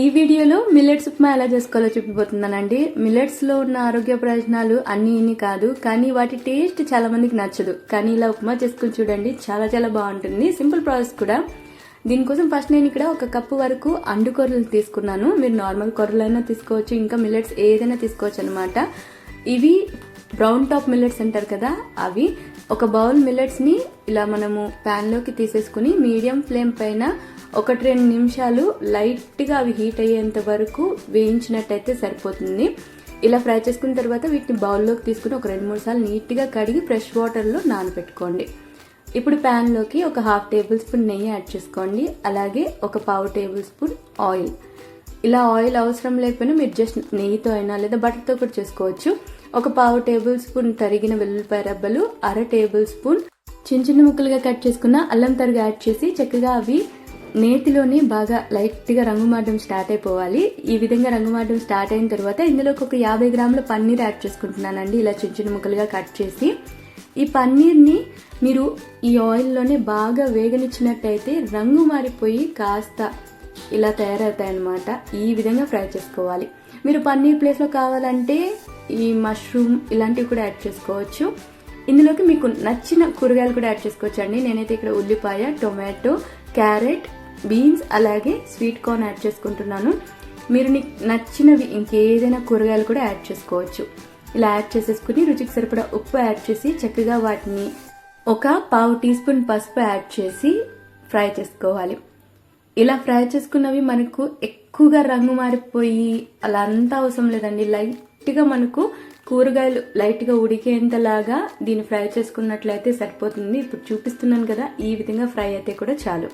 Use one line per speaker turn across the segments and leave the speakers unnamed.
ఈ వీడియోలో మిల్లెట్స్ ఉప్మా ఎలా చేసుకోవాలో చూపిపోతున్నానండి మిల్లెట్స్లో ఉన్న ఆరోగ్య ప్రయోజనాలు అన్ని ఇన్ని కాదు కానీ వాటి టేస్ట్ చాలా మందికి నచ్చదు. కానీ ఇలా ఉప్మా చేసుకుని చూడండి చాలా చాలా బాగుంటుంది. సింపుల్ ప్రాసెస్ కూడా. దీనికోసం ఫస్ట్ నేను ఇక్కడ ఒక కప్పు వరకు అండు కొర్రలు తీసుకున్నాను. మీరు నార్మల్ కొర్రలైనా తీసుకోవచ్చు ఇంకా మిల్లెట్స్ ఏదైనా తీసుకోవచ్చు అనమాట ఇవి బ్రౌన్ టాప్ మిల్లెట్స్ అంటారు కదా అవి ఒక బౌల్ మిల్లెట్స్ని ఇలా మనము ప్యాన్లోకి తీసేసుకుని మీడియం ఫ్లేమ్ పైన ఒకటి రెండు నిమిషాలు లైట్గా అవి హీట్ అయ్యేంత వరకు వేయించినట్టయితే సరిపోతుంది. ఇలా ఫ్రై చేసుకున్న తర్వాత వీటిని బౌల్లోకి తీసుకుని ఒక రెండు మూడు సార్లు నీట్గా కడిగి ఫ్రెష్ వాటర్లో నానబెట్టుకోండి. ఇప్పుడు ప్యాన్లోకి ఒక హాఫ్ టేబుల్ స్పూన్ నెయ్యి యాడ్ చేసుకోండి. అలాగే ఒక పావు టేబుల్ స్పూన్ ఆయిల్. ఇలా ఆయిల్ అవసరం లేకపోయినా మీరు జస్ట్ నెయ్యితో అయినా లేదా బటర్తో కూడా చేసుకోవచ్చు. ఒక పావు టేబుల్ స్పూన్ తరిగిన వెల్లుల్లిపాయ రబ్బలు అర టేబుల్ స్పూన్ చిన్న చిన్న ముక్కలుగా కట్ చేసుకున్న అల్లం తరుగు యాడ్ చేసి చక్కగా అవి నేతిలోనే బాగా లైట్గా రంగు మారడం స్టార్ట్ అయిపోవాలి. ఈ విధంగా రంగు మారడం స్టార్ట్ అయిన తర్వాత ఇందులోకి ఒక యాభై గ్రాముల పన్నీర్ యాడ్ చేసుకుంటున్నానండి. ఇలా చిన్న చిన్న ముక్కలుగా కట్ చేసి. ఈ పన్నీర్ని మీరు ఈ ఆయిల్లోనే బాగా వేగనిచ్చినట్టయితే రంగు మారిపోయి కాస్త ఇలా తయారవుతాయన్నమాట. ఈ విధంగా ఫ్రై చేసుకోవాలి. మీరు పన్నీర్ ప్లేస్లో కావాలంటే ఈ మష్రూమ్ ఇలాంటివి కూడా యాడ్ చేసుకోవచ్చు. ఇందులోకి మీకు నచ్చిన కూరగాయలు కూడా యాడ్ చేసుకోవచ్చు అండి నేనైతే ఇక్కడ ఉల్లిపాయ టొమాటో క్యారెట్ బీన్స్ అలాగే స్వీట్ కార్న్ యాడ్ చేసుకుంటున్నాను. మీరు నీకు నచ్చినవి ఇంకేదైనా కూరగాయలు కూడా యాడ్ చేసుకోవచ్చు. ఇలా యాడ్ చేసేసుకుని రుచికి సరిపడా ఉప్పు యాడ్ చేసి చక్కగా వాటిని ఒక పావు టీ స్పూన్ పసుపు యాడ్ చేసి ఫ్రై చేసుకోవాలి. ఇలా ఫ్రై చేసుకున్నవి మనకు ఎక్కువగా రంగు మారిపోయి అలా అంతా అవసరం లేదండి. లైట్గా మనకు కూరగాయలు లైట్గా ఉడికేంతలాగా దీన్ని ఫ్రై చేసుకున్నట్లయితే సరిపోతుంది. ఇప్పుడు చూపిస్తున్నాను కదా ఈ విధంగా ఫ్రై అయితే కూడా చాలు.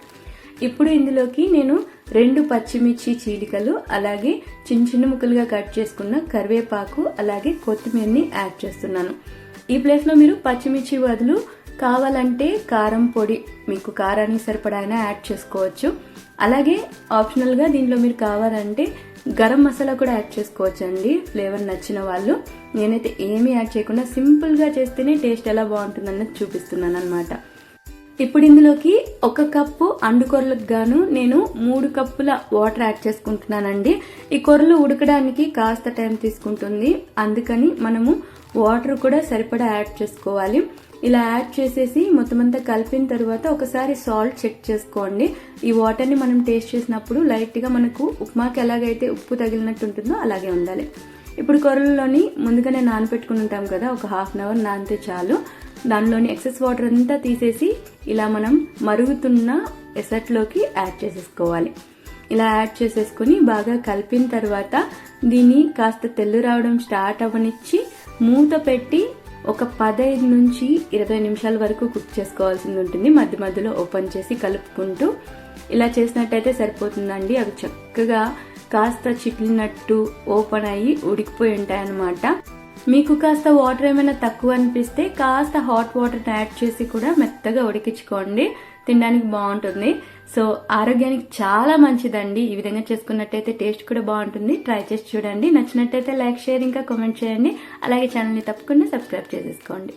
ఇప్పుడు ఇందులోకి నేను రెండు పచ్చిమిర్చి చీలికలు అలాగే చిన్న చిన్న ముక్కలుగా కట్ చేసుకున్న కరివేపాకు అలాగే కొత్తిమీరని యాడ్ చేస్తున్నాను. ఈ ప్లేస్లో మీరు పచ్చిమిర్చి బదులు కావాలంటే కారం పొడి మీకు కారానికి సరిపడా యాడ్ చేసుకోవచ్చు. అలాగే ఆప్షనల్గా దీంట్లో మీరు కావాలంటే గరం మసాలా కూడా యాడ్ చేసుకోవచ్చు అండి ఫ్లేవర్ నచ్చిన వాళ్ళు. నేనైతే ఏమీ యాడ్ చేయకుండా సింపుల్గా చేస్తేనే టేస్ట్ ఎలా బాగుంటుందన్నది చూపిస్తున్నాను అనమాట ఇప్పుడు ఇందులోకి ఒక కప్పు అండు కొర్రలకు గాను నేను మూడు కప్పుల వాటర్ యాడ్ చేసుకుంటున్నానండి. ఈ కొర్రలు ఉడకడానికి కాస్త టైం తీసుకుంటుంది. అందుకని మనము వాటర్ కూడా సరిపడా యాడ్ చేసుకోవాలి. ఇలా యాడ్ చేసేసి మొత్తం అంతా కలిపిన తర్వాత ఒకసారి సాల్ట్ చెక్ చేసుకోండి. ఈ వాటర్ని మనం టేస్ట్ చేసినప్పుడు లైట్గా మనకు ఉప్మాకి ఎలాగైతే ఉప్పు తగిలినట్టు ఉంటుందో అలాగే ఉండాలి. ఇప్పుడు కొరలలోని ముందుగానే నానపెట్టుకుని ఉంటాం కదా ఒక హాఫ్ అన్ అవర్ నానితే చాలు. దానిలోని ఎక్సెస్ వాటర్ అంతా తీసేసి ఇలా మనం మరుగుతున్న ఎసట్లోకి యాడ్ చేసేసుకోవాలి. ఇలా యాడ్ చేసేసుకుని బాగా కలిపిన తర్వాత దీన్ని కాస్త తెల్లు రావడం స్టార్ట్ అవ్వనిచ్చి మూత పెట్టి ఒక పదహైదు నుంచి ఇరవై నిమిషాల వరకు కుక్ చేసుకోవాల్సింది ఉంటుంది. మధ్య మధ్యలో ఓపెన్ చేసి కలుపుకుంటూ ఇలా చేసినట్టయితే సరిపోతుందండి. అవి చక్కగా కాస్త చిట్లినట్టు ఓపెన్ అయ్యి ఉడికిపోయి ఉంటాయన్నమాట. మీకు కాస్త వాటర్ ఏమైనా తక్కువ అనిపిస్తే కాస్త హాట్ వాటర్ యాడ్ చేసి కూడా మెత్తగా ఉడికించుకోండి. తినడానికి బాగుంటుంది. సో ఆరోగ్యానికి చాలా మంచిదండి. ఈ విధంగా చేసుకున్నట్టయితే టేస్ట్ కూడా బాగుంటుంది. ట్రై చేసి చూడండి. నచ్చినట్టయితే లైక్ షేర్ ఇంకా కామెంట్ చేయండి. అలాగే ఛానల్ని తప్పకుండా సబ్స్క్రైబ్ చేసేసుకోండి.